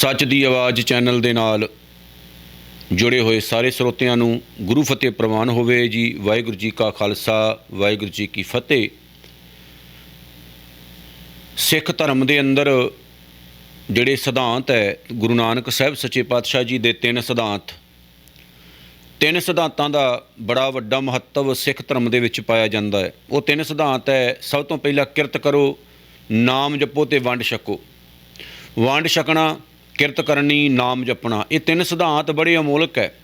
ਸੱਚ ਦੀ ਆਵਾਜ਼ ਚੈਨਲ ਦੇ ਨਾਲ ਜੁੜੇ ਹੋਏ ਸਾਰੇ ਸਰੋਤਿਆਂ ਨੂੰ ਗੁਰੂ ਫਤਿਹ ਪ੍ਰਵਾਨ ਹੋਵੇ ਜੀ। ਵਾਹਿਗੁਰੂ ਜੀ ਕਾ ਖਾਲਸਾ, ਵਾਹਿਗੁਰੂ ਜੀ ਕੀ ਫਤਿਹ। ਸਿੱਖ ਧਰਮ ਦੇ ਅੰਦਰ ਜਿਹੜੇ ਸਿਧਾਂਤ ਹੈ, ਗੁਰੂ ਨਾਨਕ ਸਾਹਿਬ ਸੱਚੇ ਪਾਤਸ਼ਾਹ ਜੀ ਦੇ ਤਿੰਨ ਸਿਧਾਂਤ। ਤਿੰਨ ਸਿਧਾਂਤਾਂ ਦਾ ਬੜਾ ਵੱਡਾ ਮਹੱਤਵ ਸਿੱਖ ਧਰਮ ਦੇ ਵਿੱਚ ਪਾਇਆ ਜਾਂਦਾ ਹੈ। ਉਹ ਤਿੰਨ ਸਿਧਾਂਤ ਹੈ, ਸਭ ਤੋਂ ਪਹਿਲਾਂ ਕਿਰਤ ਕਰੋ, ਨਾਮ ਜਪੋ ਤੇ ਵੰਡ ਛਕੋ। ਵੰਡ ਛਕਣਾ ਕਿਰਤ ਕਰਨੀ, ਨਾਮ ਜਪਣਾ। ਇਹ ਤਿੰਨ ਸਿਧਾਂਤ ਬੜੇ ਅਮੋਲਕ ਹੈ।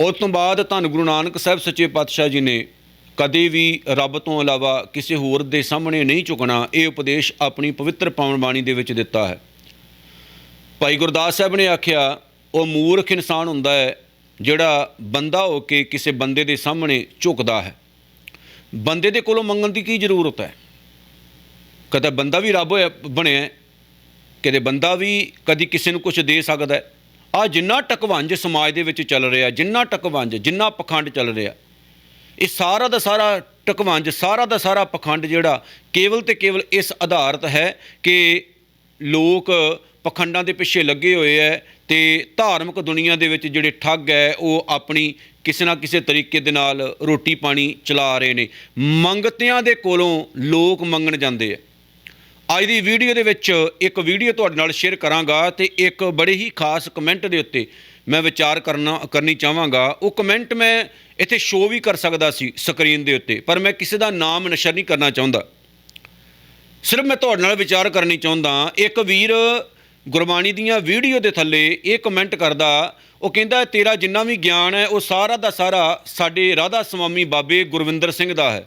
ਉਸ ਤੋਂ ਬਾਅਦ ਧੰਨ ਗੁਰੂ ਨਾਨਕ ਸਾਹਿਬ ਸੱਚੇ ਪਾਤਸ਼ਾਹ ਜੀ ਨੇ ਕਦੇ ਵੀ ਰੱਬ ਤੋਂ ਇਲਾਵਾ ਕਿਸੇ ਹੋਰ ਦੇ ਸਾਹਮਣੇ ਨਹੀਂ ਝੁਕਣਾ, ਇਹ ਉਪਦੇਸ਼ ਆਪਣੀ ਪਵਿੱਤਰ ਪਾਵਨ ਬਾਣੀ ਦੇ ਵਿੱਚ ਦਿੱਤਾ ਹੈ। ਭਾਈ ਗੁਰਦਾਸ ਸਾਹਿਬ ਨੇ ਆਖਿਆ, ਉਹ ਮੂਰਖ ਇਨਸਾਨ ਹੁੰਦਾ ਹੈ ਜਿਹੜਾ ਬੰਦਾ ਹੋ ਕੇ ਕਿਸੇ ਬੰਦੇ ਦੇ ਸਾਹਮਣੇ ਝੁਕਦਾ ਹੈ। ਬੰਦੇ ਦੇ ਕੋਲੋਂ ਮੰਗਣ ਦੀ ਕੀ ਜ਼ਰੂਰਤ ਹੈ? ਕਦੇ ਬੰਦਾ ਵੀ ਰੱਬ ਹੋਇਆ, ਬਣਿਆ ਕਿਤੇ ਬੰਦਾ ਵੀ ਕਦੀ ਕਿਸੇ ਨੂੰ ਕੁਝ ਦੇ ਸਕਦਾ ਹੈ। ਆ ਜਿੰਨਾ ਟਕਵੰਜ ਸਮਾਜ ਦੇ ਵਿੱਚ ਚੱਲ ਰਿਹਾ, ਜਿੰਨਾ ਟਕਵੰਜ, ਜਿੰਨਾ ਪਖੰਡ ਚੱਲ ਰਿਹਾ, ਇਹ ਸਾਰਾ ਦਾ ਸਾਰਾ ਟਕਵੰਜ, ਸਾਰਾ ਦਾ ਸਾਰਾ ਪਖੰਡ ਜਿਹੜਾ ਕੇਵਲ ਤੇ ਕੇਵਲ ਇਸ ਆਧਾਰਿਤ ਹੈ ਕਿ ਲੋਕ ਪਖੰਡਾਂ ਦੇ ਪਿੱਛੇ ਲੱਗੇ ਹੋਏ ਐ ਤੇ ਧਾਰਮਿਕ ਦੁਨੀਆ ਦੇ ਵਿੱਚ ਜਿਹੜੇ ਠੱਗ ਐ ਉਹ ਆਪਣੀ ਕਿਸੇ ਨਾ ਕਿਸੇ ਤਰੀਕੇ ਦੇ ਨਾਲ ਰੋਟੀ ਪਾਣੀ ਚਲਾ ਰਹੇ ਨੇ। ਮੰਗਤਿਆਂ ਦੇ ਕੋਲੋਂ ਲੋਕ ਮੰਗਣ ਜਾਂਦੇ ਐ ਅੱਜ ਦੀ ਵੀਡੀਓ ਦੇ ਵਿੱਚ ਇੱਕ ਵੀਡੀਓ ਤੁਹਾਡੇ ਨਾਲ ਸ਼ੇਅਰ ਕਰਾਂਗਾ ਤੇ ਇੱਕ ਬੜੇ ਹੀ ਖਾਸ ਕਮੈਂਟ ਦੇ ਉੱਤੇ ਮੈਂ ਵਿਚਾਰ ਕਰਨਾ, ਕਰਨੀ ਚਾਹਾਂਗਾ। ਉਹ ਕਮੈਂਟ ਮੈਂ ਇੱਥੇ ਸ਼ੋਅ ਵੀ ਕਰ ਸਕਦਾ ਸੀ ਸਕਰੀਨ ਦੇ ਉੱਤੇ, ਪਰ ਮੈਂ ਕਿਸੇ ਦਾ ਨਾਮ ਨਸ਼ਰ ਨਹੀਂ ਕਰਨਾ ਚਾਹੁੰਦਾ। ਸਿਰਫ ਮੈਂ ਤੁਹਾਡੇ ਨਾਲ ਵਿਚਾਰ ਕਰਨੀ ਚਾਹੁੰਦਾ ਇੱਕ ਵੀਰ ਗੁਰਬਾਣੀ ਦੀਆਂ ਵੀਡੀਓ ਦੇ ਥੱਲੇ ਇਹ ਕਮੈਂਟ ਕਰਦਾ, ਉਹ ਕਹਿੰਦਾ, ਤੇਰਾ ਜਿੰਨਾ ਵੀ ਗਿਆਨ ਹੈ, ਉਹ ਸਾਰਾ ਦਾ ਸਾਰਾ ਸਾਡੇ ਰਾਧਾ ਸਵਾਮੀ ਬਾਬੇ ਗੁਰਵਿੰਦਰ ਸਿੰਘ ਦਾ ਹੈ।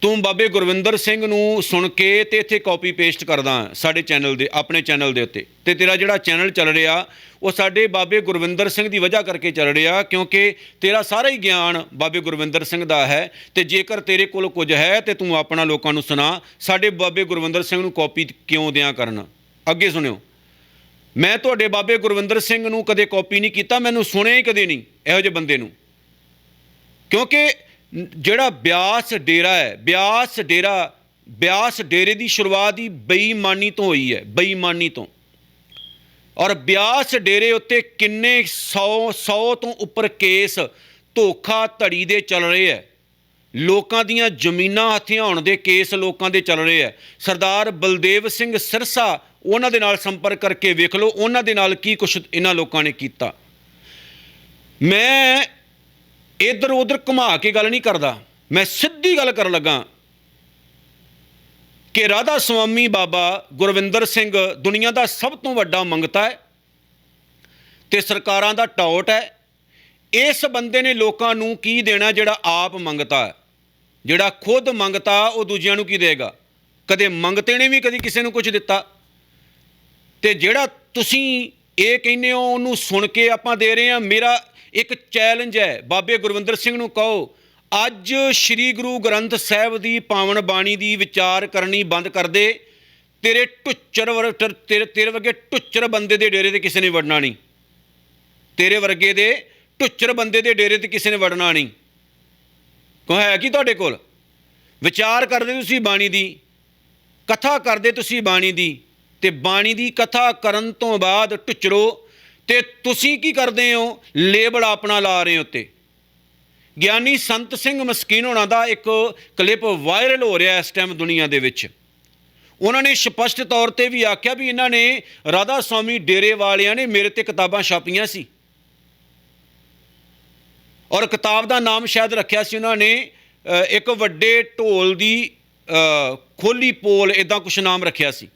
ਤੂੰ ਬਾਬੇ ਗੁਰਵਿੰਦਰ ਸਿੰਘ ਨੂੰ ਸੁਣ ਕੇ ਤੇ ਇੱਥੇ ਕਾਪੀ ਪੇਸਟ ਕਰਦਾ ਸਾਡੇ ਚੈਨਲ ਦੇ, ਆਪਣੇ ਚੈਨਲ ਦੇ ਉੱਤੇ। ਤੇ ਤੇਰਾ ਜਿਹੜਾ ਚੈਨਲ ਚੱਲ ਰਿਹਾ, ਉਹ ਸਾਡੇ ਬਾਬੇ ਗੁਰਵਿੰਦਰ ਸਿੰਘ ਦੀ ਵਜ੍ਹਾ ਕਰਕੇ ਚੱਲ ਰਿਹਾ, ਕਿਉਂਕਿ ਤੇਰਾ ਸਾਰਾ ਹੀ ਗਿਆਨ ਬਾਬੇ ਗੁਰਵਿੰਦਰ ਸਿੰਘ ਦਾ ਹੈ। ਤੇ ਜੇਕਰ ਤੇਰੇ ਕੋਲ ਕੁਝ ਹੈ, ਤੇ ਤੂੰ ਆਪਣਾ ਲੋਕਾਂ ਨੂੰ ਸੁਣਾ, ਸਾਡੇ ਬਾਬੇ ਗੁਰਵਿੰਦਰ ਸਿੰਘ ਨੂੰ ਕਾਪੀ ਕਿਉਂ ਦਿਆਂ ਕਰਨਾ? ਅੱਗੇ ਸੁਣਿਓ। ਮੈਂ ਤੁਹਾਡੇ ਬਾਬੇ ਗੁਰਵਿੰਦਰ ਸਿੰਘ ਨੂੰ ਕਦੇ ਕਾਪੀ ਨਹੀਂ ਕੀਤਾ, ਮੈਨੂੰ ਸੁਣਿਆ ਹੀ ਕਦੇ ਨਹੀਂ ਇਹੋ ਜਿਹੇ ਬੰਦੇ ਨੂੰ। ਕਿਉਂਕਿ ਜਿਹੜਾ ਬਿਆਸ ਡੇਰਾ ਹੈ, ਬਿਆਸ ਡੇਰਾ, ਬਿਆਸ ਡੇਰੇ ਦੀ ਸ਼ੁਰੂਆਤ ਹੀ ਬੇਈਮਾਨੀ ਤੋਂ ਹੋਈ ਹੈ, ਬੇਈਮਾਨੀ ਤੋਂ। ਔਰ ਬਿਆਸ ਡੇਰੇ ਉੱਤੇ ਕਿੰਨੇ 100 100 ਤੋਂ ਉੱਪਰ ਕੇਸ ਧੋਖਾ ਧੜੀ ਦੇ ਚੱਲ ਰਹੇ ਹੈ। ਲੋਕਾਂ ਦੀਆਂ ਜ਼ਮੀਨਾਂ ਹਥਿਆਉਣ ਦੇ ਕੇਸ ਲੋਕਾਂ ਦੇ ਚੱਲ ਰਹੇ ਹੈ। ਸਰਦਾਰ ਬਲਦੇਵ ਸਿੰਘ ਸਿਰਸਾ ਉਹਨਾਂ ਦੇ ਨਾਲ ਸੰਪਰਕ ਕਰਕੇ ਵੇਖ ਲਓ, ਉਹਨਾਂ ਦੇ ਨਾਲ ਕੀ ਕੁਛ ਇਹਨਾਂ ਲੋਕਾਂ ਨੇ ਕੀਤਾ। ਮੈਂ ਇੱਧਰ ਉੱਧਰ ਘੁਮਾ ਕੇ ਗੱਲ ਨਹੀਂ ਕਰਦਾ। ਮੈਂ ਸਿੱਧੀ ਗੱਲ ਕਰਨ ਲੱਗਾ ਕਿ ਰਾਧਾ ਸੁਆਮੀ ਬਾਬਾ ਗੁਰਵਿੰਦਰ ਸਿੰਘ ਦੁਨੀਆ ਦਾ ਸਭ ਤੋਂ ਵੱਡਾ ਮੰਗਤਾ ਹੈ ਤੇ ਸਰਕਾਰਾਂ ਦਾ ਟੌਟ ਹੈ। ਇਸ ਬੰਦੇ ਨੇ ਲੋਕਾਂ ਨੂੰ ਕੀ ਦੇਣਾ ਜਿਹੜਾ ਆਪ ਮੰਗਤਾ ਹੈ? ਜਿਹੜਾ ਖੁਦ ਮੰਗਤਾ ਉਹ ਦੂਜਿਆਂ ਨੂੰ ਕੀ ਦੇਗਾ? ਕਦੇ ਮੰਗਤੇ ਨੇ ਵੀ, ਕਦੀ ਕਿਸੇ ਨੂੰ ਕੁਝ ਦਿੱਤਾ। ਤੇ ਜਿਹੜਾ ਤੁਸੀਂ ਇਹ ਕਹਿੰਦੇ ਹੋ, ਉਹਨੂੰ ਸੁਣ ਕੇ ਆਪਾਂ ਦੇ ਰਹੇ ਹਾਂ, ਮੇਰਾ ਇੱਕ ਚੈਲੰਜ ਹੈ। ਬਾਬੇ ਗੁਰਵਿੰਦਰ ਸਿੰਘ ਨੂੰ ਕਹੋ, ਅੱਜ ਸ੍ਰੀ ਗੁਰੂ ਗ੍ਰੰਥ ਸਾਹਿਬ ਦੀ ਪਾਵਨ ਬਾਣੀ ਦੀ ਵਿਚਾਰ ਕਰਨੀ ਬੰਦ ਕਰ ਦੇ। ਤੇਰੇ ਟੁੱਚਰ ਵਰ, ਤੇਰੇ, ਤੇਰੇ- ਤੇਰੇ ਵਰਗੇ ਟੁੱਚਰ ਬੰਦੇ ਦੇ ਡੇਰੇ ਤੇ ਕਿਸੇ ਨੇ ਵੜਨਾ ਨਹੀਂ। ਤੇਰੇ ਵਰਗੇ ਦੇ ਟੁੱਚਰ ਬੰਦੇ ਦੇ ਡੇਰੇ ਤੇ ਕਿਸੇ ਨੇ ਵੜਨਾ ਨਹੀਂ। ਕੋ ਹੈ ਕੀ ਤੁਹਾਡੇ ਕੋਲ? ਵਿਚਾਰ ਕਰਦੇ ਤੁਸੀਂ ਬਾਣੀ ਦੀ, ਕਥਾ ਕਰਦੇ ਤੁਸੀਂ ਬਾਣੀ ਦੀ, ਤੇ ਬਾਣੀ ਦੀ ਕਥਾ ਕਰਨ ਤੋਂ ਬਾਅਦ ਟੁੱਚਰੋ ਤੇ ਤੁਸੀਂ ਕੀ ਕਰਦੇ ਹੋ? ਲੇਬਲ ਆਪਣਾ ਲਾ ਰਹੇ ਹੋ ਉੱਤੇ। ਗਿਆਨੀ ਸੰਤ ਸਿੰਘ ਮਸਕੀਨ ਹੋਣਾ ਦਾ ਇੱਕ ਕਲਿੱਪ ਵਾਇਰਲ ਹੋ ਰਿਹਾ ਇਸ ਟਾਈਮ ਦੁਨੀਆ ਦੇ ਵਿੱਚ। ਉਹਨਾਂ ਨੇ ਸਪਸ਼ਟ ਤੌਰ ਤੇ ਵੀ ਆਖਿਆ ਵੀ ਇਹਨਾਂ ਨੇ ਰਾਧਾ ਸਵਾਮੀ ਡੇਰੇ ਵਾਲਿਆਂ ਨੇ ਮੇਰੇ ਤੇ ਕਿਤਾਬਾਂ ਛਾਪੀਆਂ ਸੀ। ਔਰ ਕਿਤਾਬ ਦਾ ਨਾਮ ਸ਼ਾਇਦ ਰੱਖਿਆ ਸੀ ਉਹਨਾਂ ਨੇ ਇੱਕ ਵੱਡੇ ਢੋਲ ਦੀ ਖੋਲੀ ਪੋਲ ਇਦਾਂ ਕੁਛ ਨਾਮ ਰੱਖਿਆ ਸੀ।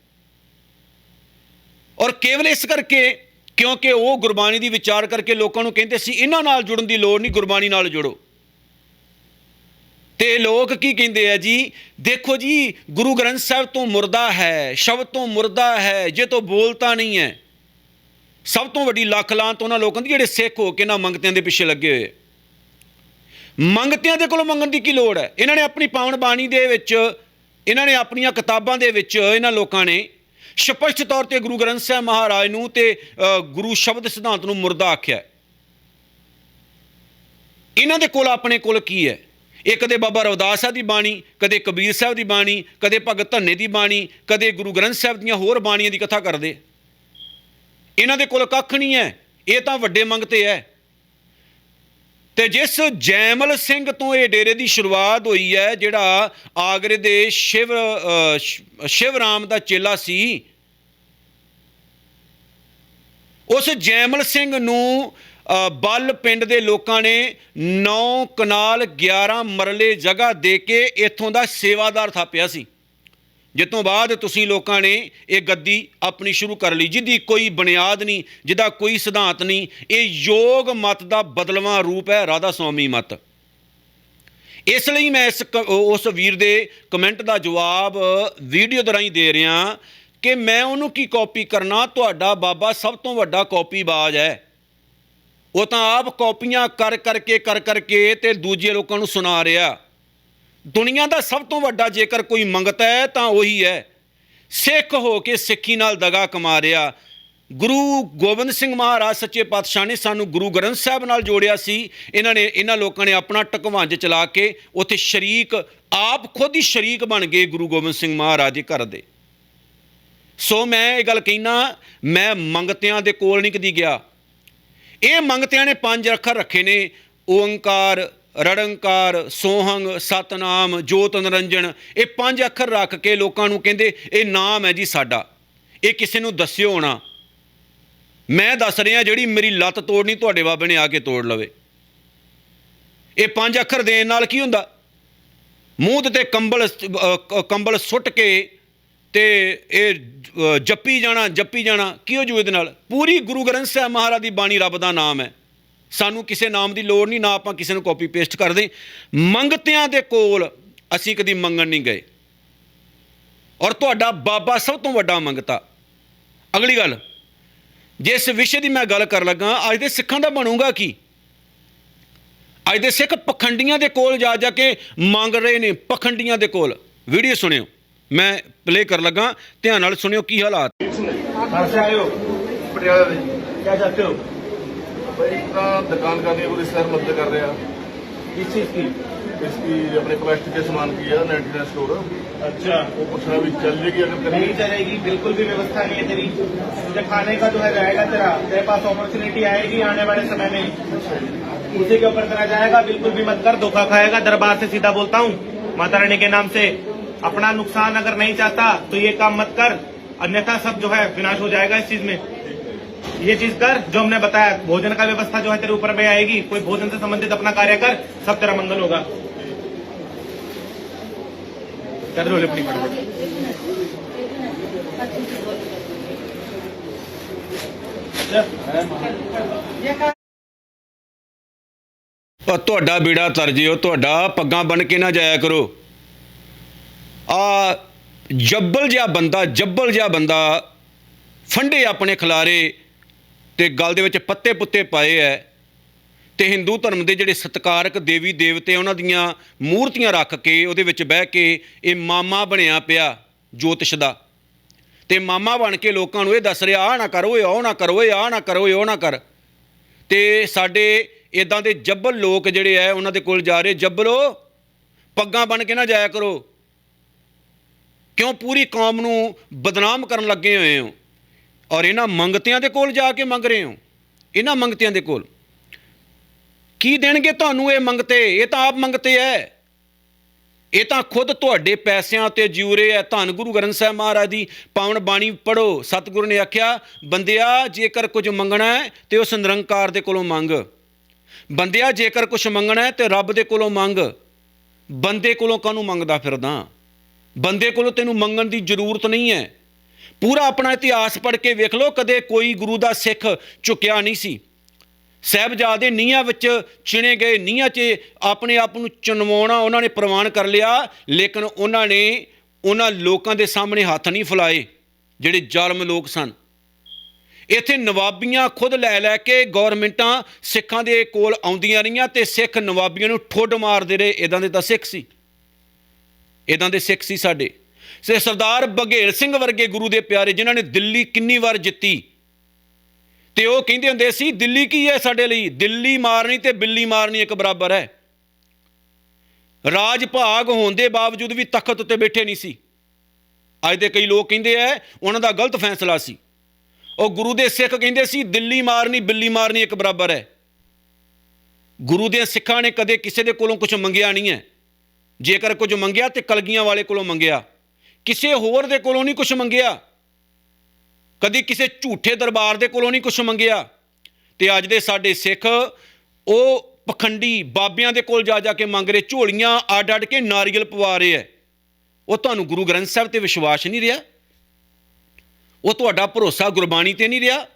ਔਰ ਕੇਵਲ ਇਸ ਕਰਕੇ ਕਿਉਂਕਿ ਉਹ ਗੁਰਬਾਣੀ ਦੀ ਵਿਚਾਰ ਕਰਕੇ ਲੋਕਾਂ ਨੂੰ ਕਹਿੰਦੇ ਸੀ, ਇਹਨਾਂ ਨਾਲ ਜੁੜਨ ਦੀ ਲੋੜ ਨਹੀਂ, ਗੁਰਬਾਣੀ ਨਾਲ ਜੁੜੋ। ਤੇ ਲੋਕ ਕੀ ਕਹਿੰਦੇ ਆ ਜੀ? ਦੇਖੋ ਜੀ, ਗੁਰੂ ਗ੍ਰੰਥ ਸਾਹਿਬ ਤੋਂ ਮੁਰਦਾ ਹੈ, ਸ਼ਬਦ ਤੋਂ ਮੁਰਦਾ ਹੈ, ਜੇ ਤੋਂ ਬੋਲਤਾ ਨਹੀਂ ਹੈ। ਸਭ ਤੋਂ ਵੱਡੀ ਲੱਖ ਲਾਂਤ ਉਹਨਾਂ ਲੋਕਾਂ ਦੀ, ਜਿਹੜੇ ਸਿੱਖ ਹੋ ਕੇ ਨਾ ਮੰਗਤਿਆਂ ਦੇ ਪਿੱਛੇ ਲੱਗੇ ਹੋਏ ਮੰਗਤਿਆਂ ਦੇ ਕੋਲੋਂ ਮੰਗਣ ਦੀ ਕੀ ਲੋੜ ਹੈ? ਇਹਨਾਂ ਨੇ ਆਪਣੀ ਪਾਵਨ ਬਾਣੀ ਦੇ ਵਿੱਚ, ਇਹਨਾਂ ਨੇ ਆਪਣੀਆਂ ਕਿਤਾਬਾਂ ਦੇ ਵਿੱਚ, ਇਹਨਾਂ ਲੋਕਾਂ ਨੇ ਸਪਸ਼ਟ ਤੌਰ ਤੇ ਗੁਰੂ ਗ੍ਰੰਥ ਸਾਹਿਬ ਮਹਾਰਾਜ ਨੂੰ ਤੇ ਗੁਰੂ ਸ਼ਬਦ ਸਿਧਾਂਤ ਨੂੰ ਮੁਰਦਾ ਆਖਿਆ ਇਹਨਾਂ ਦੇ ਕੋਲ ਆਪਣੇ ਕੋਲ ਕੀ ਹੈ? ਇਹ ਕਦੇ ਬਾਬਾ ਰਵਦਾਸ ਸਾਹਿਬ ਦੀ ਬਾਣੀ, ਕਦੇ ਕਬੀਰ ਸਾਹਿਬ ਦੀ ਬਾਣੀ, ਕਦੇ ਭਗਤ ਧੰਨੇ ਦੀ ਬਾਣੀ, ਕਦੇ ਗੁਰੂ ਗ੍ਰੰਥ ਸਾਹਿਬ ਦੀਆਂ ਹੋਰ ਬਾਣੀਆਂ ਦੀ ਕਥਾ ਕਰਦੇ। ਇਹਨਾਂ ਦੇ ਕੋਲ ਕੱਖ ਨਹੀਂ ਹੈ। ਇਹ ਤਾਂ ਵੱਡੇ ਮੰਗਤੇ ਹੈ। ਤੇ ਜਿਸ ਜੈਮਲ ਸਿੰਘ ਤੋਂ ਇਹ ਡੇਰੇ ਦੀ ਸ਼ੁਰੂਆਤ ਹੋਈ ਹੈ, ਜਿਹੜਾ ਆਗਰੇ ਦੇ ਸ਼ਿਵ ਸ਼ਿਵਰਾਮ ਦਾ ਚੇਲਾ ਸੀ, ਉਸ ਜੈਮਲ ਸਿੰਘ ਨੂੰ ਬੱਲ ਪਿੰਡ ਦੇ ਲੋਕਾਂ ਨੇ 9 ਕਨਾਲ 11 ਮਰਲੇ ਜਗ੍ਹਾ ਦੇ ਕੇ ਇੱਥੋਂ ਦਾ ਸੇਵਾਦਾਰ ਥਾਪਿਆ ਸੀ। ਜਿੱਤੋਂ ਬਾਅਦ ਤੁਸੀਂ ਲੋਕਾਂ ਨੇ ਇਹ ਗੱਦੀ ਆਪਣੀ ਸ਼ੁਰੂ ਕਰ ਲਈ, ਜਿਹਦੀ ਕੋਈ ਬੁਨਿਆਦ ਨਹੀਂ, ਜਿਹਦਾ ਕੋਈ ਸਿਧਾਂਤ ਨਹੀਂ, ਇਹ ਯੋਗ ਮਤ ਦਾ ਬਦਲਵਾਂ ਰੂਪ ਹੈ ਰਾਧਾ ਸੁਆਮੀ ਮਤ। ਇਸ ਲਈ ਮੈਂ ਇਸ ਕ- ਉਸ ਵੀਰ ਦੇ ਕਮੈਂਟ ਦਾ ਜਵਾਬ ਵੀਡੀਓ ਦੇ ਰਾਹੀਂ ਦੇ ਰਿਹਾ ਕਿ ਮੈਂ ਉਹਨੂੰ ਕੀ ਕਾਪੀ ਕਰਨਾ? ਤੁਹਾਡਾ ਬਾਬਾ ਸਭ ਤੋਂ ਵੱਡਾ ਕਾਪੀਬਾਜ਼ ਹੈ। ਉਹ ਤਾਂ ਆਪ ਕਾਪੀਆਂ ਕਰ, ਕਰਕੇ ਕਰ, ਕਰਕੇ ਤੇ ਦੂਜੇ ਲੋਕਾਂ ਨੂੰ ਸੁਣਾ ਰਿਹਾ। ਦੁਨੀਆ ਦਾ ਸਭ ਤੋਂ ਵੱਡਾ ਜੇਕਰ ਕੋਈ ਮੰਗਤਾ ਹੈ, ਤਾਂ ਉਹੀ ਹੈ। ਸਿੱਖ ਹੋ ਕੇ ਸਿੱਖੀ ਨਾਲ ਦਗਾ ਕਮਾ ਰਿਹਾ। ਗੁਰੂ ਗੋਬਿੰਦ ਸਿੰਘ ਮਹਾਰਾਜ ਸੱਚੇ ਪਾਤਸ਼ਾਹ ਨੇ ਸਾਨੂੰ ਗੁਰੂ ਗ੍ਰੰਥ ਸਾਹਿਬ ਨਾਲ ਜੋੜਿਆ ਸੀ। ਇਹਨਾਂ ਨੇ, ਇਹਨਾਂ ਲੋਕਾਂ ਨੇ ਆਪਣਾ ਟਕਵੰਜ ਚਲਾ ਕੇ ਉੱਥੇ ਸ਼ਰੀਕ, ਆਪ ਖੁਦ ਹੀ ਸ਼ਰੀਕ ਬਣ ਗਏ ਗੁਰੂ ਗੋਬਿੰਦ ਸਿੰਘ ਮਹਾਰਾਜ ਦੇ ਘਰ ਦੇ। ਸੋ ਮੈਂ ਇਹ ਗੱਲ ਕਹਿਣਾ ਮੈਂ ਮੰਗਤਿਆਂ ਦੇ ਕੋਲ ਨਹੀਂ ਕਦੀ ਗਿਆ। ਇਹ ਮੰਗਤਿਆਂ ਨੇ ਪੰਜ ਅੱਖਰ ਰੱਖੇ ਨੇ, ਓੰਕਾਰ ਰੜੰਕਾਰ, ਸੋਹੰਗ, ਸਤਨਾਮ, ਜੋਤ ਨਿਰੰਜਨ, ਇਹ ਪੰਜ ਅੱਖਰ ਰੱਖ ਕੇ ਲੋਕਾਂ ਨੂੰ ਕਹਿੰਦੇ, ਇਹ ਨਾਮ ਹੈ ਜੀ ਸਾਡਾ। ਇਹ ਕਿਸੇ ਨੂੰ ਦੱਸਿਓ ਨਾ। ਮੈਂ ਦੱਸ ਰਿਹਾ ਜਿਹੜੀ ਮੇਰੀ ਲੱਤ ਤੋੜਨੀ ਤੁਹਾਡੇ ਬਾਬੇ ਨੇ ਆ ਕੇ ਤੋੜ ਲਵੇ। ਇਹ ਪੰਜ ਅੱਖਰ ਦੇਣ ਨਾਲ ਕੀ ਹੁੰਦਾ? ਮੂੰਹ ਤੇ ਕੰਬਲ ਕੰਬਲ ਸੁੱਟ ਕੇ ਤੇ ਇਹ ਜੱਪੀ ਜਾਣਾ ਜੱਪੀ ਜਾਣਾ, ਕੀ ਹੋ ਜੂ ਇਹਦੇ ਨਾਲ? ਪੂਰੀ ਗੁਰੂ ਗ੍ਰੰਥ ਸਾਹਿਬ ਮਹਾਰਾਜ ਦੀ ਬਾਣੀ ਰੱਬ ਦਾ ਨਾਮ ਹੈ। ਸਾਨੂੰ ਕਿਸੇ ਨਾਮ ਦੀ ਲੋੜ ਨਹੀਂ, ਨਾ ਆਪਾਂ ਕਿਸੇ ਨੂੰ ਕਾਪੀ ਪੇਸਟ ਕਰਦੇ। ਮੰਗਤਿਆਂ ਦੇ ਕੋਲ ਅਸੀਂ ਕਦੀ ਮੰਗਣ ਨਹੀਂ ਗਏ। ਔਰ ਤੁਹਾਡਾ ਬਾਬਾ ਸਭ ਤੋਂ ਵੱਡਾ ਮੰਗਤਾ। ਅਗਲੀ ਗੱਲ, ਜਿਸ ਵਿਸ਼ੇ ਦੀ ਮੈਂ ਗੱਲ ਕਰਨ ਲੱਗਾ, ਅੱਜ ਦੇ ਸਿੱਖਾਂ ਦਾ ਬਣੂਗਾ ਕੀ? ਅੱਜ ਦੇ ਸਿੱਖ ਪਖੰਡੀਆਂ ਦੇ ਕੋਲ ਜਾ ਜਾ ਕੇ ਮੰਗ ਰਹੇ ਨੇ, ਪਖੰਡੀਆਂ ਦੇ ਕੋਲ। ਵੀਡੀਓ ਸੁਣਿਓ। ਮੈਂ ਪਲੇ ਕਰ ਲੱਗਾ, ਧਿਆਨ ਨਾਲ ਸੁਣਿਓ ਕੀ ਹਾਲਾਤ। ਪਟਿਆਲਾ ਦੇ। ਕੀ ਚਾਹਤੇ ਹੋ? ਬਈ ਤਾਂ ਦੁਕਾਨ ਕਰਨੀ ਹੈ ਕੋਈ ਰਿਸ਼ਤੇਦਾਰ ਮਦਦ ਕਰ ਰਿਹਾ किस चीज की ਇਸ ਕੀ ਆਪਣੇ प्लास्टिक के सामान की है 99 स्टोर अच्छा वो पूछ रहा भी चल जाएगी अगर नहीं करनी चलेगी बिल्कुल भी व्यवस्था नहीं है तेरी तुझे खाने का जो है रहेगा तेरा तेरे पास अपॉर्चुनिटी आएगी आने वाले समय में उसी के ऊपर तेरा जाएगा बिल्कुल भी मत कर धोखा खाएगा दरबार से सीधा बोलता हूँ माता रानी के नाम से अपना नुकसान अगर नहीं चाहता तो ये काम मत कर अन्यथा सब जो है विनाश हो जाएगा इस चीज में ये चीज कर जो हमने बताया भोजन का व्यवस्था जो है तेरे ऊपर में आएगी कोई भोजन से संबंधित अपना कार्य कर सब तेरा मंगल होगा कर दो लिपटी फटाफट ਉਹ ਤੁਹਾਡਾ ਬੀੜਾ ਤਰ ਜਿਓ ਤੁਹਾਡਾ ਪੱਗਾਂ ਬਣ ਕੇ ਨਾ ਜਾਇਆ ਕਰੋ ਆ ਜੱਬਲ ਜਿਹਾ ਬੰਦਾ ਜੱਬਲ ਜਿਹਾ ਬੰਦਾ ਫੰਡੇ ਆਪਣੇ ਖਿਲਾਰੇ ਤੇ ਗਲ ਦੇ ਵਿੱਚ ਪੱਤੇ ਪੁੱਤੇ ਪਾਏ ਐ। ਤੇ ਹਿੰਦੂ ਧਰਮ ਦੇ ਜਿਹੜੇ ਸਤਕਾਰਕ ਦੇਵੀ ਦੇਵਤੇ ਉਹਨਾਂ ਦੀਆਂ ਮੂਰਤੀਆਂ ਰੱਖ ਕੇ ਉਹਦੇ ਵਿੱਚ ਬਹਿ ਕੇ ਇਹ ਮਾਮਾ ਬਣਿਆ ਪਿਆ ਜੋਤਿਸ਼ ਦਾ। ਤੇ ਮਾਮਾ ਬਣ ਕੇ ਲੋਕਾਂ ਨੂੰ ਇਹ ਦੱਸ ਰਿਹਾ ਆ ਨਾ ਕਰੋ ਓਏ ਉਹ ਨਾ ਕਰੋ ਓਏ ਆ ਨਾ ਕਰੋ ਓਏ, ਉਹ ਨਾ ਕਰ। ਤੇ ਸਾਡੇ ਇਦਾਂ ਦੇ ਜੱਬਲ ਲੋਕ ਜਿਹੜੇ ਐ, ਉਹਨਾਂ ਦੇ ਕੋਲ ਜਾ ਰਹੇ, ਜੱਬਲੋ, ਪੱਗਾਂ ਬਣ ਕੇ ਨਾ ਜਾਇਆ ਕਰੋ। ਕਿਉਂ ਪੂਰੀ ਕੌਮ ਨੂੰ ਬਦਨਾਮ ਕਰਨ ਲੱਗੇ ਹੋਏ ਹੋ? ਔਰ ਇਹਨਾਂ ਮੰਗਤਿਆਂ ਦੇ ਕੋਲ ਜਾ ਕੇ ਮੰਗ ਰਹੇ ਹੋ? ਇਹਨਾਂ ਮੰਗਤਿਆਂ ਦੇ ਕੋਲ। ਕੀ ਦੇਣਗੇ ਤੁਹਾਨੂੰ ਇਹ ਮੰਗਤੇ? ਇਹ ਤਾਂ ਆਪ ਮੰਗਤੇ ਐ। ਇਹ ਤਾਂ ਖੁਦ ਤੁਹਾਡੇ ਪੈਸਿਆਂ ਤੇ ਜਿਉਰੇ ਐ। ਧੰਨ ਗੁਰੂ ਗ੍ਰੰਥ ਸਾਹਿਬ ਮਹਾਰਾਜ ਦੀ ਪਾਵਨ ਬਾਣੀ ਪੜੋ ਸਤਿਗੁਰੂ ਨੇ ਆਖਿਆ, ਬੰਦਿਆ, ਜੇਕਰ ਕੁਝ ਮੰਗਣਾ ਹੈ ਤੇ ਉਸ ਨਿਰੰਕਾਰ ਦੇ ਕੋਲੋਂ ਮੰਗ। ਬੰਦਿਆ, ਜੇਕਰ ਕੁਝ ਮੰਗਣਾ ਹੈ ਤੇ ਰੱਬ ਦੇ ਕੋਲੋਂ ਮੰਗ। ਬੰਦੇ ਕੋਲੋਂ ਕਾਹਨੂੰ ਮੰਗਦਾ ਫਿਰਦਾ? ਬੰਦੇ ਕੋਲੋਂ ਤੈਨੂੰ ਮੰਗਣ ਦੀ ਜ਼ਰੂਰਤ ਨਹੀਂ ਹੈ ਪੂਰਾ ਆਪਣਾ ਇਤਿਹਾਸ ਪੜ੍ਹ ਕੇ ਵੇਖ ਲਓ, ਕਦੇ ਕੋਈ ਗੁਰੂ ਦਾ ਸਿੱਖ ਝੁਕਿਆ ਨਹੀਂ ਸੀ। ਸਾਹਿਬਜ਼ਾਦੇ ਨੀਹਾਂ ਵਿੱਚ ਚਿਣੇ ਗਏ, ਨੀਹਾਂ 'ਚ ਆਪਣੇ ਆਪ ਨੂੰ ਚੁਣਵਾਉਣਾ ਉਹਨਾਂ ਨੇ ਪ੍ਰਵਾਨ ਕਰ ਲਿਆ, ਲੇਕਿਨ ਉਹਨਾਂ ਨੇ ਉਹਨਾਂ ਲੋਕਾਂ ਦੇ ਸਾਹਮਣੇ ਹੱਥ ਨਹੀਂ ਫੁਲਾਏ, ਜਿਹੜੇ ਜ਼ਾਲਮ ਲੋਕ ਸਨ। ਇੱਥੇ ਨਵਾਬੀਆਂ ਖੁਦ ਲੈ ਲੈ ਕੇ ਗਵਰਨਮੈਂਟਾਂ ਸਿੱਖਾਂ ਦੇ ਕੋਲ ਆਉਂਦੀਆਂ ਰਹੀਆਂ ਤੇ ਸਿੱਖ ਨਵਾਬੀਆਂ ਨੂੰ ਠੁੱਡ ਮਾਰਦੇ ਰਹੇ। ਇਦਾਂ ਦੇ ਤਾਂ ਸਿੱਖ ਸੀ। ਇਦਾਂ ਦੇ ਸਿੱਖ ਸੀ ਸਾਡੇ। ਸੇ ਸਰਦਾਰ ਬਘੇਲ ਸਿੰਘ ਵਰਗੇ ਗੁਰੂ ਦੇ ਪਿਆਰੇ ਜਿਨ੍ਹਾਂ ਨੇ ਦਿੱਲੀ ਕਿੰਨੀ ਵਾਰ ਜਿੱਤੀ। ਤੇ ਉਹ ਕਹਿੰਦੇ ਹੁੰਦੇ ਸੀ, ਦਿੱਲੀ ਕੀ ਹੈ ਸਾਡੇ ਲਈ? ਦਿੱਲੀ ਮਾਰਨੀ ਤੇ ਬਿੱਲੀ ਮਾਰਨੀ ਇੱਕ ਬਰਾਬਰ ਹੈ। ਰਾਜ ਭਾਗ ਹੋਣ ਦੇ ਬਾਵਜੂਦ ਵੀ ਤਖਤ ਉੱਤੇ ਬੈਠੇ ਨਹੀਂ ਸੀ। ਅੱਜ ਦੇ ਕਈ ਲੋਕ ਕਹਿੰਦੇ ਐ ਉਹਨਾਂ ਦਾ ਗਲਤ ਫੈਸਲਾ ਸੀ। ਉਹ ਗੁਰੂ ਦੇ ਸਿੱਖ ਕਹਿੰਦੇ ਸੀ, ਦਿੱਲੀ ਮਾਰਨੀ, ਬਿੱਲੀ ਮਾਰਨੀ ਇੱਕ ਬਰਾਬਰ ਹੈ। ਗੁਰੂ ਦੇ ਸਿੱਖਾਂ ਨੇ ਕਦੇ ਕਿਸੇ ਦੇ ਕੋਲੋਂ ਕੁਝ ਮੰਗਿਆ ਨਹੀਂ ਹੈ। ਜੇਕਰ ਕੁਝ ਮੰਗਿਆ ਤੇ ਕਲਗੀਆਂ ਵਾਲੇ ਕੋਲੋਂ ਮੰਗਿਆ। ਕਿਸੇ ਹੋਰ ਦੇ ਕੋਲੋਂ ਨਹੀਂ ਕੁਝ ਮੰਗਿਆ। ਕਦੀ ਕਿਸੇ ਝੂਠੇ ਦਰਬਾਰ ਦੇ ਕੋਲੋਂ ਨਹੀਂ ਕੁਝ ਮੰਗਿਆ। ਤੇ ਅੱਜ ਦੇ ਸਾਡੇ ਸਿੱਖ ਉਹ ਪਖੰਡੀ ਬਾਬਿਆਂ ਦੇ ਕੋਲ ਜਾ ਜਾ ਕੇ ਮੰਗ ਰਹੇ, ਝੋਲੀਆਂ ਅੱਡ ਅੱਡ ਕੇ ਨਾਰੀਅਲ ਪਵਾ ਰਹੇ ਐ। ਉਹ ਤੁਹਾਨੂੰ ਗੁਰੂ ਗ੍ਰੰਥ ਸਾਹਿਬ ਤੇ ਵਿਸ਼ਵਾਸ ਨਹੀਂ ਰਿਹਾ। ਉਹ ਤੁਹਾਡਾ ਭਰੋਸਾ ਗੁਰਬਾਣੀ ਤੇ ਨਹੀਂ ਰਿਹਾ।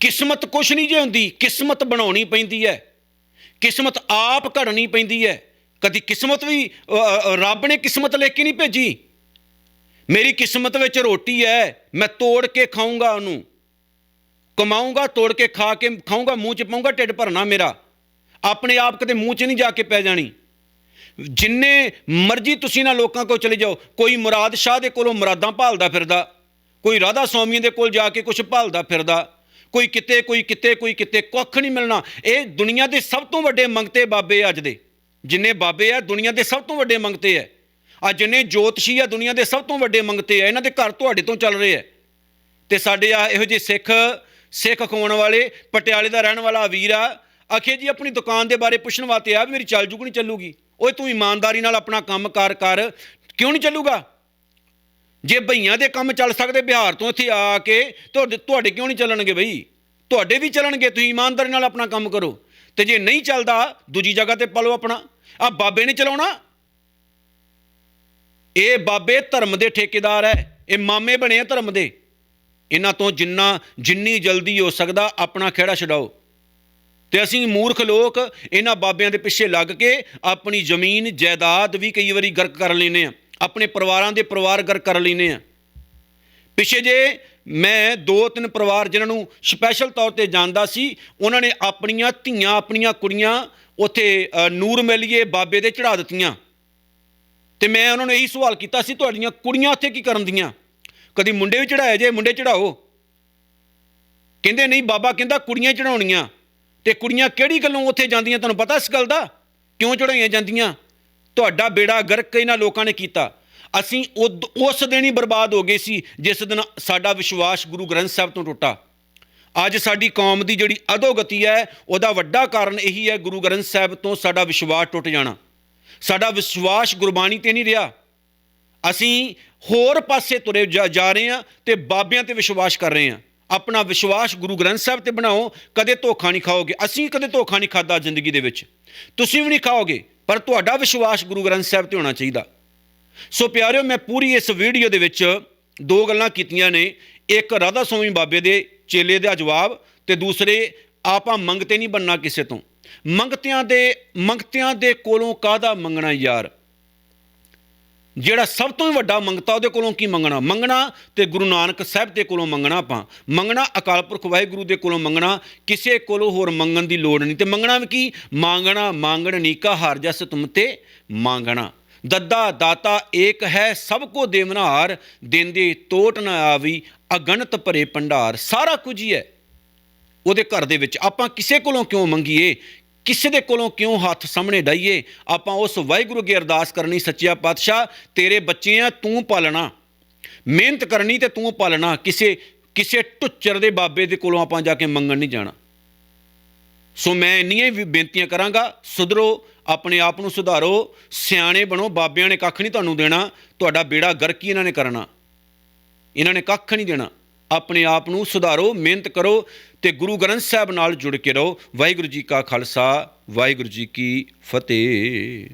ਕਿਸਮਤ ਕੁਛ ਨਹੀਂ ਜੇ ਹੁੰਦੀ, ਕਿਸਮਤ ਬਣਾਉਣੀ ਪੈਂਦੀ ਹੈ ਕਿਸਮਤ ਆਪ ਘੜਨੀ ਪੈਂਦੀ ਹੈ ਕਦੀ ਕਿਸਮਤ ਵੀ ਰੱਬ ਨੇ ਕਿਸਮਤ ਲੈ ਕੇ ਨਹੀਂ ਭੇਜੀ। ਮੇਰੀ ਕਿਸਮਤ ਵਿੱਚ ਰੋਟੀ ਹੈ, ਮੈਂ ਤੋੜ ਕੇ ਖਾਊਂਗਾ ਉਹਨੂੰ। ਕਮਾਊਂਗਾ, ਤੋੜ ਕੇ ਖਾ ਕੇ ਖਾਊਂਗਾ, ਮੂੰਹ ਚ ਪਾਊਂਗਾ, ਢਿੱਡ ਭਰਨਾ ਮੇਰਾ। ਆਪਣੇ ਆਪ ਕਦੇ ਮੂੰਹ ਚ ਨਹੀਂ ਜਾ ਕੇ ਪੈ ਜਾਣੀ। ਜਿੰਨੇ ਮਰਜ਼ੀ ਤੁਸੀਂ ਨਾ ਲੋਕਾਂ ਕੋਲ ਚਲੇ ਜਾਓ, ਕੋਈ ਮੁਰਾਦ ਸ਼ਾਹ ਦੇ ਕੋਲੋਂ ਮੁਰਾਦਾਂ ਭਾਲਦਾ ਫਿਰਦਾ, ਕੋਈ ਰਾਧਾ ਸਵਾਮੀ ਦੇ ਕੋਲ ਜਾ ਕੇ ਕੁਝ ਭਾਲਦਾ ਫਿਰਦਾ, ਕੋਈ ਕਿਤੇ ਕੋਈ ਕਿਤੇ ਕੋਈ ਕਿਤੇ, ਕੁੱਖ ਨਹੀਂ ਮਿਲਣਾ। ਇਹ ਦੁਨੀਆ ਦੇ ਸਭ ਤੋਂ ਵੱਡੇ ਮੰਗਤੇ ਬਾਬੇ ਅੱਜ ਦੇ। ਜਿੰਨੇ ਬਾਬੇ ਆ, ਦੁਨੀਆ ਦੇ ਸਭ ਤੋਂ ਵੱਡੇ ਮੰਗਤੇ ਆ। ਆ ਜਿੰਨੇ ਜੋਤਸ਼ੀ ਆ ਦੁਨੀਆ ਦੇ ਸਭ ਤੋਂ ਵੱਡੇ ਮੰਗਤੇ ਆ, ਇਹਨਾਂ ਦੇ ਘਰ ਤੁਹਾਡੇ ਤੋਂ ਚੱਲ ਰਹੇ ਆ। ਤੇ ਸਾਡੇ ਆ ਇਹੋ ਜਿਹੇ ਸਿੱਖ ਸਿੱਖ ਖਵਾਉਣ ਵਾਲੇ, ਪਟਿਆਲੇ ਦਾ ਰਹਿਣ ਵਾਲਾ ਵੀਰ ਆ, ਆਖੇ ਜੀ ਆਪਣੀ ਦੁਕਾਨ ਦੇ ਬਾਰੇ ਪੁੱਛਣ ਵਾਸਤੇ ਆ ਵੀ ਮੇਰੀ ਚੱਲ ਜੂਗੀ ਨਹੀਂ ਚੱਲੂਗੀ। ਓਏ ਤੂੰ ਇਮਾਨਦਾਰੀ ਨਾਲ ਆਪਣਾ ਕੰਮ ਕਾਰ ਕਰ, ਕਿਉਂ ਨਹੀਂ ਚੱਲੂਗਾ? ਜੇ ਭਈਆਂ ਦੇ ਕੰਮ ਚੱਲ ਸਕਦੇ, ਬਿਹਾਰ ਤੋਂ ਇੱਥੇ ਆ ਕੇ ਤੁਹਾਡੇ ਤੁਹਾਡੇ ਕਿਉਂ ਨਹੀਂ ਚੱਲਣਗੇ ਬਈ? ਤੁਹਾਡੇ ਵੀ ਚੱਲਣਗੇ, ਤੁਸੀਂ ਇਮਾਨਦਾਰੀ ਨਾਲ ਆਪਣਾ ਕੰਮ ਕਰੋ। ਤੇ ਜੇ ਨਹੀਂ ਚੱਲਦਾ, ਦੂਜੀ ਜਗ੍ਹਾ ਤੇ ਪਲੋ ਆਪਣਾ। ਆ ਬਾਬੇ ਨੇ ਚਲਾਉਣਾ ਇਹ ਬਾਬੇ ਧਰਮ ਦੇ ਠੇਕੇਦਾਰ ਹੈ, ਇਹ ਮਾਮੇ ਬਣੇ ਆ ਧਰਮ ਦੇ। ਇਹਨਾਂ ਤੋਂ ਜਿੰਨਾ, ਜਿੰਨੀ ਜਲਦੀ ਹੋ ਸਕਦਾ ਆਪਣਾ ਖੇੜਾ ਛਡਾਓ। ਤੇ ਅਸੀਂ ਮੂਰਖ ਲੋਕ ਇਹਨਾਂ ਬਾਬਿਆਂ ਦੇ ਪਿੱਛੇ ਲੱਗ ਕੇ ਆਪਣੀ ਜ਼ਮੀਨ, ਜਾਇਦਾਦ ਵੀ ਕਈ ਵਾਰੀ ਗਰਕ ਕਰ ਲੈਨੇ ਆ ਆਪਣੇ ਪਰਿਵਾਰਾਂ ਦੇ ਪਰਿਵਾਰ ਗਰਕ ਕਰ ਲੈਨੇ ਆ ਪਿੱਛੇ ਜੇ ਮੈਂ ਦੋ ਤਿੰਨ ਪਰਿਵਾਰ ਜਿਨ੍ਹਾਂ ਨੂੰ ਸਪੈਸ਼ਲ ਤੌਰ ਤੇ ਜਾਣਦਾ ਸੀ, ਉਹਨਾਂ ਨੇ ਆਪਣੀਆਂ ਧੀਆਂ, ਆਪਣੀਆਂ ਕੁੜੀਆਂ ਉੱਥੇ ਨੂਰ ਮੈਲੀਏ ਬਾਬੇ ਦੇ ਚੜਾ ਦਿੱਤੀਆਂ। ਤੇ ਮੈਂ ਉਹਨਾਂ ਨੂੰ ਇਹੀ ਸਵਾਲ ਕੀਤਾ ਸੀ ਤੁਹਾਡੀਆਂ ਕੁੜੀਆਂ ਉੱਥੇ ਕੀ ਕਰਨ ਦੀਆਂ? ਕਦੀ ਮੁੰਡੇ ਵੀ ਚੜਾਏ ਜੇ, ਮੁੰਡੇ ਚੜਾਓ ਕਹਿੰਦੇ, ਨਹੀਂ ਬਾਬਾ, ਕਹਿੰਦਾ ਕੁੜੀਆਂ ਚੜਾਉਣੀਆਂ ਤੇ ਕੁੜੀਆਂ ਕਿਹੜੀ ਗੱਲੋਂ ਉੱਥੇ ਜਾਂਦੀਆਂ? ਤੁਹਾਨੂੰ ਪਤਾ ਇਸ ਗੱਲ ਦਾ? ਕਿਉਂ ਚੜਾਈਆਂ ਜਾਂਦੀਆਂ? ਤੁਹਾਡਾ ਬੇੜਾ ਗਰਕ ਇਹਨਾਂ ਲੋਕਾਂ ਨੇ ਕੀਤਾ। ਅਸੀਂ ਉਦ- ਉਸ ਦਿਨ ਹੀ ਬਰਬਾਦ ਹੋ ਗਏ ਸੀ, ਜਿਸ ਦਿਨ ਸਾਡਾ ਵਿਸ਼ਵਾਸ ਗੁਰੂ ਗ੍ਰੰਥ ਸਾਹਿਬ ਤੋਂ ਟੁੱਟਾ। ਅੱਜ ਸਾਡੀ ਕੌਮ ਦੀ ਜਿਹੜੀ ਅਧੋਗਤੀ ਹੈ, ਉਹਦਾ ਵੱਡਾ ਕਾਰਨ ਇਹੀ ਹੈ ਗੁਰੂ ਗ੍ਰੰਥ ਸਾਹਿਬ ਤੋਂ ਸਾਡਾ ਵਿਸ਼ਵਾਸ ਟੁੱਟ ਜਾਣਾ। ਸਾਡਾ ਵਿਸ਼ਵਾਸ ਗੁਰਬਾਣੀ ਤੇ ਨਹੀਂ ਰਿਹਾ। ਅਸੀਂ ਹੋਰ ਪਾਸੇ ਤੁਰੇ ਜਾ ਜਾ ਰਹੇ ਹਾਂ ਤੇ ਬਾਬਿਆਂ ਤੇ ਵਿਸ਼ਵਾਸ ਕਰ ਰਹੇ ਹਾਂ। ਆਪਣਾ ਵਿਸ਼ਵਾਸ ਗੁਰੂ ਗ੍ਰੰਥ ਸਾਹਿਬ ਤੇ ਬਣਾਓ, ਕਦੇ ਧੋਖਾ ਨਹੀਂ ਖਾਓਗੇ। ਅਸੀਂ ਕਦੇ ਧੋਖਾ ਨਹੀਂ ਖਾਦਾ ਜ਼ਿੰਦਗੀ ਦੇ ਵਿੱਚ। ਤੁਸੀਂ ਵੀ ਨਹੀਂ ਖਾਓਗੇ, ਪਰ ਤੁਹਾਡਾ ਵਿਸ਼ਵਾਸ ਗੁਰੂ ਗ੍ਰੰਥ ਸਾਹਿਬ ਤੇ ਹੋਣਾ ਚਾਹੀਦਾ। ਸੋ ਪਿਆਰਿਓ, ਮੈਂ ਪੂਰੀ ਇਸ ਵੀਡੀਓ ਦੇ ਵਿੱਚ ਦੋ ਗੱਲਾਂ ਕੀਤੀਆਂ ਨੇ। ਇੱਕ ਰਾਧਾ ਸਵਾਮੀ ਬਾਬੇ ਦੇ ਚੇਲੇ ਦਾ ਜਵਾਬ ਤੇ ਦੂਸਰੇ, ਆਪਾਂ ਮੰਗਤੇ ਨਹੀਂ ਬੰਨਾ ਕਿਸੇ ਤੋਂ। ਮੰਗਤਿਆਂ ਦੇ ਮੰਗਤਿਆਂ ਦੇ ਕੋਲੋਂ ਕਾਹਦਾ ਮੰਗਣਾ ਯਾਰ? ਜਿਹੜਾ ਸਭ ਤੋਂ ਵੱਡਾ ਮੰਗਤਾ, ਉਹਦੇ ਕੋਲੋਂ ਕੀ ਮੰਗਣਾ? ਮੰਗਣਾ ਤੇ ਗੁਰੂ ਨਾਨਕ ਸਾਹਿਬ ਦੇ ਕੋਲੋਂ ਮੰਗਣਾ ਆਪਾਂ। ਮੰਗਣਾ ਅਕਾਲ ਪੁਰਖ ਵਾਹਿਗੁਰੂ ਦੇ ਕੋਲੋਂ ਮੰਗਣਾ, ਕਿਸੇ ਕੋਲੋਂ ਹੋਰ ਮੰਗਣ ਦੀ ਲੋੜ ਨਹੀਂ। ਤੇ ਮੰਗਣਾ ਵੀ ਕੀ? ਮੰਗਣਾ, ਮੰਗਣ ਨੀਕਾ, ਹਰ ਜਸ ਤੁਮ ਤੇ ਮੰਗਣਾ। ਦੱਦਾ ਦਾਤਾ ਏਕ ਹੈ, ਸਭ ਕੋ ਦੇਵਨਹਾਰ ਦਿੰਦੇ ਤੋਟ ਨਾ ਆਵੀ, ਅਗਣਤ ਭਰੇ ਭੰਡਾਰ। ਸਾਰਾ ਕੁਝ ਹੀ ਹੈ। ਉਹਦੇ ਘਰ ਦੇ ਵਿੱਚ। ਆਪਾਂ ਕਿਸੇ ਕੋਲੋਂ ਕਿਉਂ ਮੰਗੀਏ? ਕਿਸੇ ਦੇ ਕੋਲੋਂ ਕਿਉਂ ਹੱਥ ਸਾਹਮਣੇ ਡਾਈਏ ਆਪਾਂ ਉਸ ਵਾਹਿਗੁਰੂ ਅੱਗੇ ਅਰਦਾਸ ਕਰਨੀ, ਸੱਚਿਆ ਪਾਤਸ਼ਾਹ, ਤੇਰੇ ਬੱਚੇ ਆ ਤੂੰ ਪਾਲਣਾ। ਮਿਹਨਤ ਕਰਨੀ ਤੇ ਤੂੰ ਪਾਲਣਾ। ਕਿਸੇ ਕਿਸੇ ਟੁੱਚਰ ਦੇ ਬਾਬੇ ਦੇ ਕੋਲੋਂ ਆਪਾਂ ਜਾ ਕੇ ਮੰਗਣ ਨਹੀਂ ਜਾਣਾ। ਸੋ ਮੈਂ ਇੰਨੀਆਂ ਹੀ ਬੇਨਤੀਆਂ ਕਰਾਂਗਾ, ਸੁਧਰੋ, ਆਪਣੇ ਆਪ ਨੂੰ ਸੁਧਾਰੋ, ਸਿਆਣੇ ਬਣੋ, ਬਾਬਿਆਂ ਨੇ ਕੱਖ ਨਹੀਂ ਤੁਹਾਨੂੰ ਦੇਣਾ, ਤੁਹਾਡਾ ਬੇੜਾ ਗਰਕੀ ਇਹਨਾਂ ਨੇ ਕਰਨਾ। ਇਹਨਾਂ ਨੇ ਕੱਖ ਨਹੀਂ ਦੇਣਾ। ਆਪਣੇ ਆਪ ਨੂੰ ਸੁਧਾਰੋ, ਮਿਹਨਤ ਕਰੋ ਤੇ ਗੁਰੂ ਗ੍ਰੰਥ ਸਾਹਿਬ ਨਾਲ ਜੁੜ ਕੇ ਰਹੋ। ਵਾਹਿਗੁਰੂ ਜੀ ਕਾ ਖਾਲਸਾ, ਵਾਹਿਗੁਰੂ ਜੀ ਕੀ ਫਤਿਹ।